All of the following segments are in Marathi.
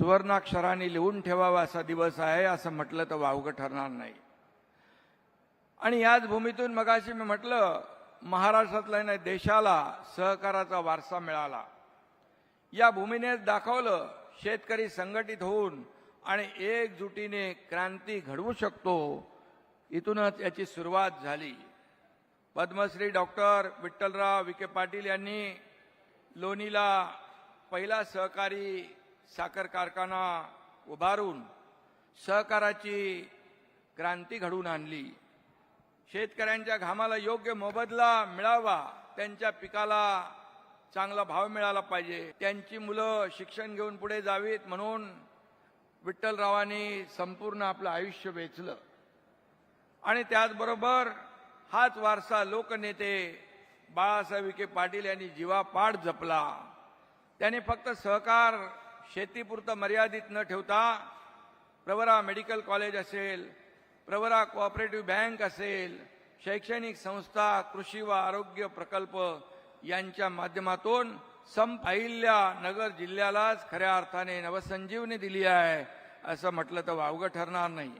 सुवर्णाक्षराने लिहून ठेवावा असा दिवस आहे असं म्हटलं तर वावगं ठरणार नाही. आणि याच भूमीतून मगाशी मी म्हटलं महाराष्ट्रातल्या नाही देशाला सहकाराचा वारसा मिळाला. या भूमीने दाखवलं शेतकरी संघटित होऊन आणि एकजुटीने क्रांती घडवू शकतो इथूनच याची सुरुवात झाली. पद्मश्री डॉक्टर विठ्ठलराव विखे पाटील यांनी लोणीला पहिला सहकारी साखर कारखाना उभारून सहकाराची क्रांती घडवून आणली. शेतकऱ्यांच्या घामाला योग्य मोबदला मिळावा त्यांच्या पिकाला चांगला भाव मिळाला पाहिजे. त्यांची मुलं शिक्षण घेऊन पुढे जावीत म्हणून विठ्ठलरावांनी संपूर्ण आपलं आयुष्य वेचलं. आणि त्याचबरोबर हाच वारसा लोकनेते बाळासाहेब विखे पाटील यांनी जीवापाड जपला. त्यांनी फक्त सहकार शेतीपुरतं मर्यादित न ठेवता प्रवरा मेडिकल कॉलेज असेल प्रवरा कोऑपरेटिव्ह बँक असेल शैक्षणिक संस्था कृषी व आरोग्य प्रकल्प यांच्या माध्यमातून संपाहिल्या नगर जिल्ह्यालाच खऱ्या अर्थाने नवसंजीवनी दिली आहे असं म्हटलं तर वावगं ठरणार नाही.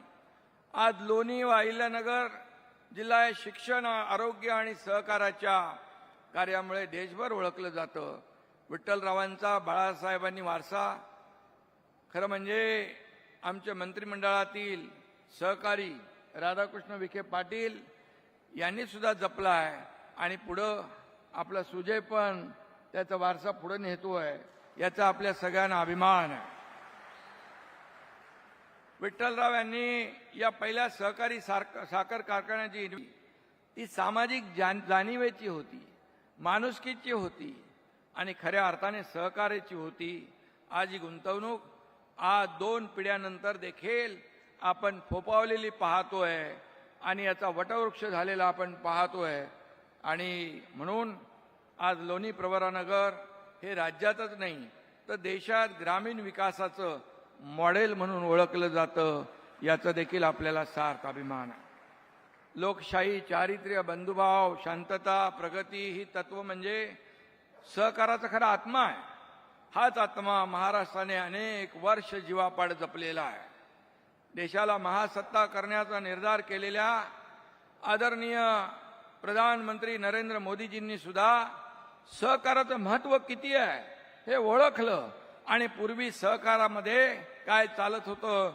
आज लोणी व अहिल्यानगर जिल्हा शिक्षण आरोग्य आणि सहकाराच्या कार्यामुळे देशभर ओळखलं जातं. विठ्ठलरावांचा बाळासाहेबांनी वारसा. खरं म्हणजे आमच्या मंत्रिमंडळातील सहकारी राधाकृष्ण विखे पाटील यांनी सुद्धा जपला आहे आणि पुढं आपला सुजय पण त्याचा वारसा पुढे आहे याचा आपल्या सगळ्यांना अभिमान आहे. विठ्ठलराव यांनी या पहिल्या सहकारी साखर कारखान्याची ती सामाजिक जाणीवेची होती माणुसकीची होती. आणि खऱ्या अर्थाने सहकार्याची होती. आज ही गुंतवणूक आज दोन पिढ्यानंतर देखील आपण फोपावलेली पाहतोय आणि याचा वटवृक्ष झालेला आपण पाहतोय. आणि म्हणून आज लोणी प्रवरानगर हे राज्यातच नाही तर देशात ग्रामीण विकासाचं मॉडेल म्हणून ओळखलं जातं याचा देखील आपल्याला सार्थ अभिमान आहे. लोकशाही चारित्र्य बंधुभाव शांतता प्रगती ही तत्व म्हणजे सहकाराचा खरा आत्मा आहे. हाच आत्मा महाराष्ट्राने अनेक वर्ष जीवापाड जपलेला आहे. देशाला महासत्ता करण्याचा निर्धार केलेल्या आदरणीय प्रधानमंत्री नरेंद्र मोदीजींनी सुद्धा सहकाराचं महत्त्व किती आहे हे ओळखलं आणि पूर्वी सहकारामध्ये काय चालत होतं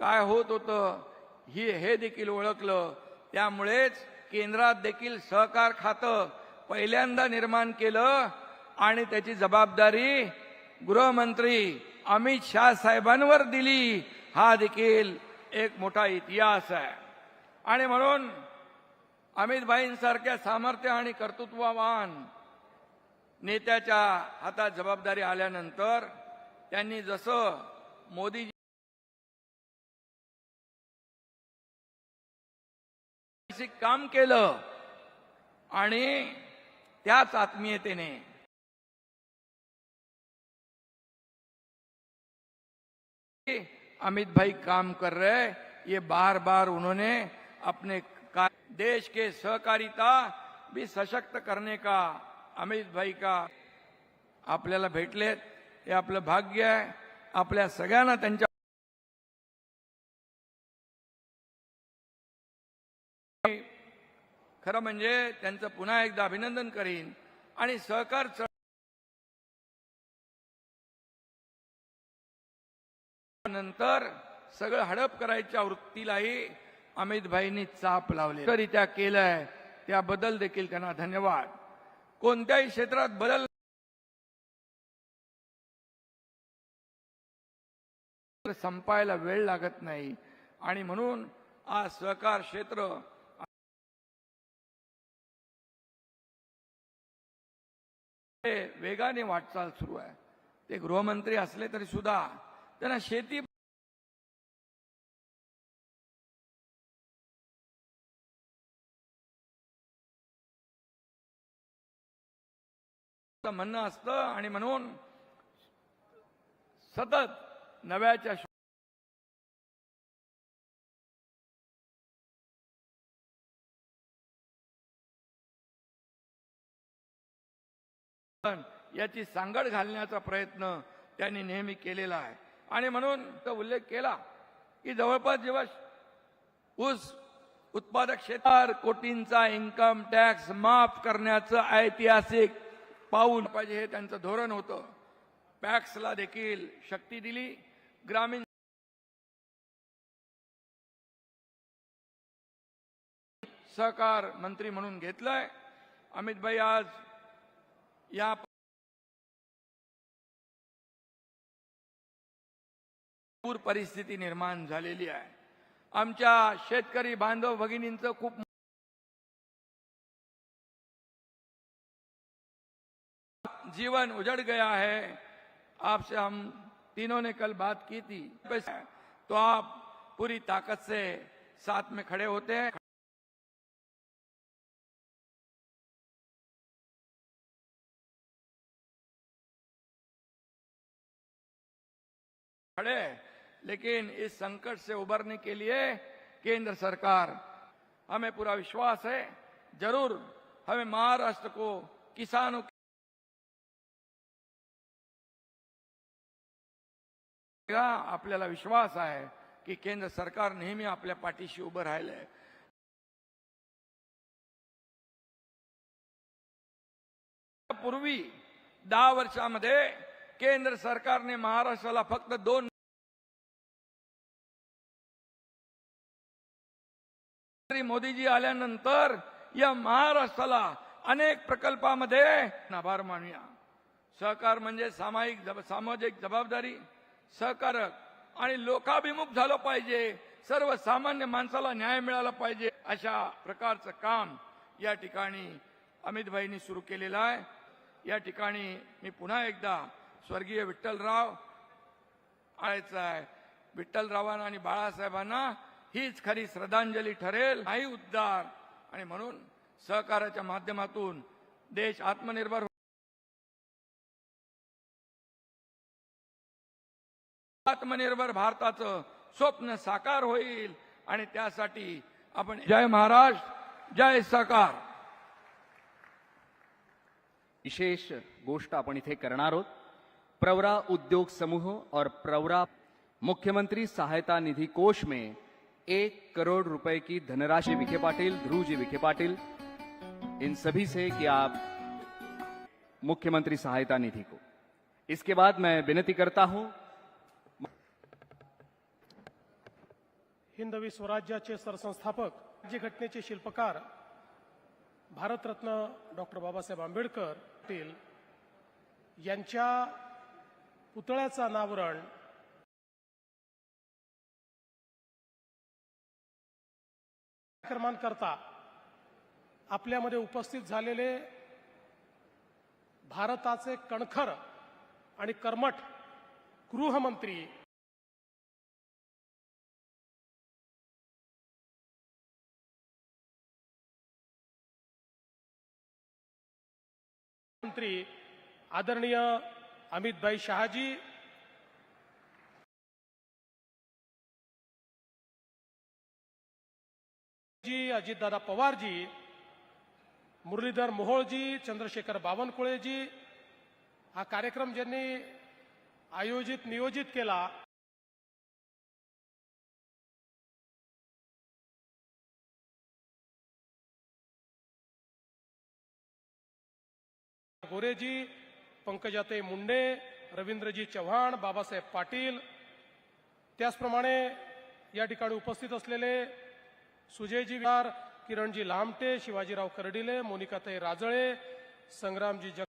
काय होत होतं ही हे देखील ओळखलं. त्यामुळेच केंद्रात देखील सहकार खातं पहिल्यांदा निर्माण केलं आणि त्याची जबाबदारी गृहमंत्री अमित शाह साहेबांवर दिली. हा देखील एक मोठा इतिहास आहे. आणि म्हणून अमित भाईंसारख्या सामर्थ्य आणि कर्तृत्ववान नेत्याच्या हातात जबाबदारी आल्यानंतर त्यांनी जसं मोदी काम केलं आणि त्याच आत्मीयतेने अमित भाई काम कर रहे ये बार बार उन्होंने अपने देश के सहकारिता भी सशक्त करने का अमित भाई का आपल्याला भेटलेत हे आपलं भाग्य आहे। आपल्या सगळ्यांना त्यांच्या खरं म्हणजे त्यांचं पुन्हा एकदा अभिनंदन करीन आणि सहकार सगळं हडप करायच्या वृत्तीलाही अमित भाईंनी चाप लावले तरी त्या केलंय. त्याबद्दल देखील त्यांना धन्यवाद. कोणत्याही क्षेत्रात बदल संपायला वेळ लागत नाही. आणि म्हणून आज सहकार क्षेत्र हे वेगाने वाटचाल सुरू आहे. ते गृहमंत्री असले तरी सुद्धा त्यांना शेती म्हणणं असतं आणि म्हणून सतत नव्याच्या याची सांगड घालण्याचा प्रयत्न त्यांनी नेहमी केलेला आहे. आणि म्हणून तो उल्लेख केला की जवळपास जेव्हा ऊस उत्पादक क्षेत्रावर कोटींचा इन्कम टॅक्स माफ करण्याचं ऐतिहासिक पाऊल पाहिजे हे त्यांचं धोरण होतं. पॅक्सला देखील शक्ती दिली. ग्रामीण सहकार मंत्री म्हणून घेतलंय. अमित भाई आज या पूर परिस्थिती निर्माण झालेली आहे. आमच्या शेतकरी बांधव भगिनींचं खूप जीवन उजड़ गया है। आपसे हम तीनों ने कल बात की थी। तो आप पूरी ताकत से साथ में खड़े होते हैं। खड़े लेकिन इस संकट से उबरने के लिए केंद्र सरकार, हमें पूरा विश्वास है। ज़रूर हमें महाराष्ट्र को किसानों आपल्याला विश्वास आहे की केंद्र सरकार नेहमी आपल्या पाठीशी उभं राहिलंय. पूर्वी दहा वर्षामध्ये केंद्र सरकारने महाराष्ट्राला फक्त दोन मोदीजी आल्यानंतर या महाराष्ट्राला अनेक प्रकल्पामध्ये आभार मानूया. सहकार म्हणजे सामायिक सामाजिक जबाबदारी. सहकारक आणि लोकाभिमुख झालं पाहिजे. सर्वसामान्य माणसाला न्याय मिळाला पाहिजे अशा प्रकारचं काम या ठिकाणी अमितभाईंनी सुरू केलेलं आहे. या ठिकाणी मी पुन्हा एकदा स्वर्गीय विठ्ठलराव आळायचं आहे. विठ्ठलरावांना आणि बाळासाहेबांना हीच खरी श्रद्धांजली ठरेल. नाही उद्धार. आणि म्हणून सहकाराच्या माध्यमातून देश आत्मनिर्भर आत्मनिर्भर भारताचं स्वप्न साकार होईल. आणि त्यासाठी आपण जय महाराष्ट्र जय सहकार विशेष गोष्ट आपण इथे करणार आहोत. प्रवरा उद्योग समूह और प्रवरा मुख्यमंत्री सहायता निधि कोष में एक करोड़ रुपए की धनराशि विखे पाटिल ध्रुव जी विखे पाटिल इन सभी से कि आप मुख्यमंत्री सहायता निधि को। इसके बाद मैं विनती करता हूं हिंदवी स्वराज्याचे सरसंस्थापक जे घटनेचे शिल्पकार भारतरत्न डॉक्टर बाबासाहेब आंबेडकर पाटील यांच्या पुतळ्याचं अनावरण कार्यक्रमांकरता आपल्यामध्ये उपस्थित झालेले भारताचे कणखर आणि कर्मठ गृहमंत्री मंत्री आदरणीय अमितभाई शहाजी जी अजितदादा पवारजी मुरलीधर मोहोळजी चंद्रशेखर बावनकुळेजी हा कार्यक्रम ज्यांनी आयोजित नियोजित केला गोरेजी पंकजाताई मुंडे रवींद्रजी चव्हाण बाबासाहेब पाटील. त्याचप्रमाणे या ठिकाणी उपस्थित असलेले सुजयजी विहार किरणजी लामटे शिवाजीराव कर्डिले मोनिकाताई राजळे संग्रामजी जगते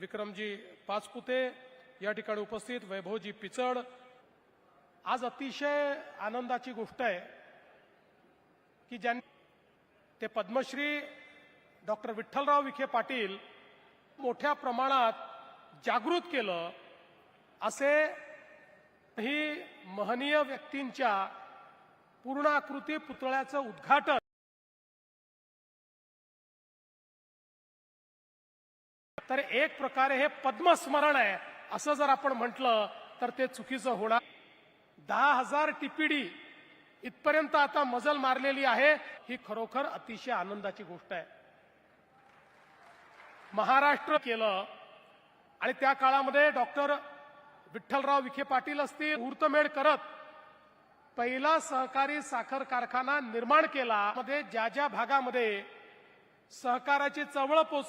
विक्रमजी पाचपुते या ठिकाणी उपस्थित वैभवजी पिचड. आज अतिशय आनंदाची गोष्ट आहे. की ज्यांनी ते पद्मश्री डॉक्टर विठ्ठलराव विखे पाटील मोठ्या प्रमाणात जागृत केलं असे ही महनीय व्यक्तींच्या पूर्णाकृती पुतळ्याचं उद्घाटन तर एक प्रकारे हे पद्मस्मरण आहे असं जर आपण म्हटलं तर ते चुकीचं होणार. दहा हजार टीपीडी इथपर्यंत आता मजल मारलेली आहे. ही खरोखर अतिशय आनंदाची गोष्ट आहे. महाराष्ट्र केलं आणि त्या काळामध्ये डॉक्टर विठ्ठलराव विखे पाटील असतील मुहूर्तमेढ करत पहिला सहकारी साखर कारखाना निर्माण केला. मध्ये ज्या ज्या भागामध्ये सहकाराची चळवळ पोच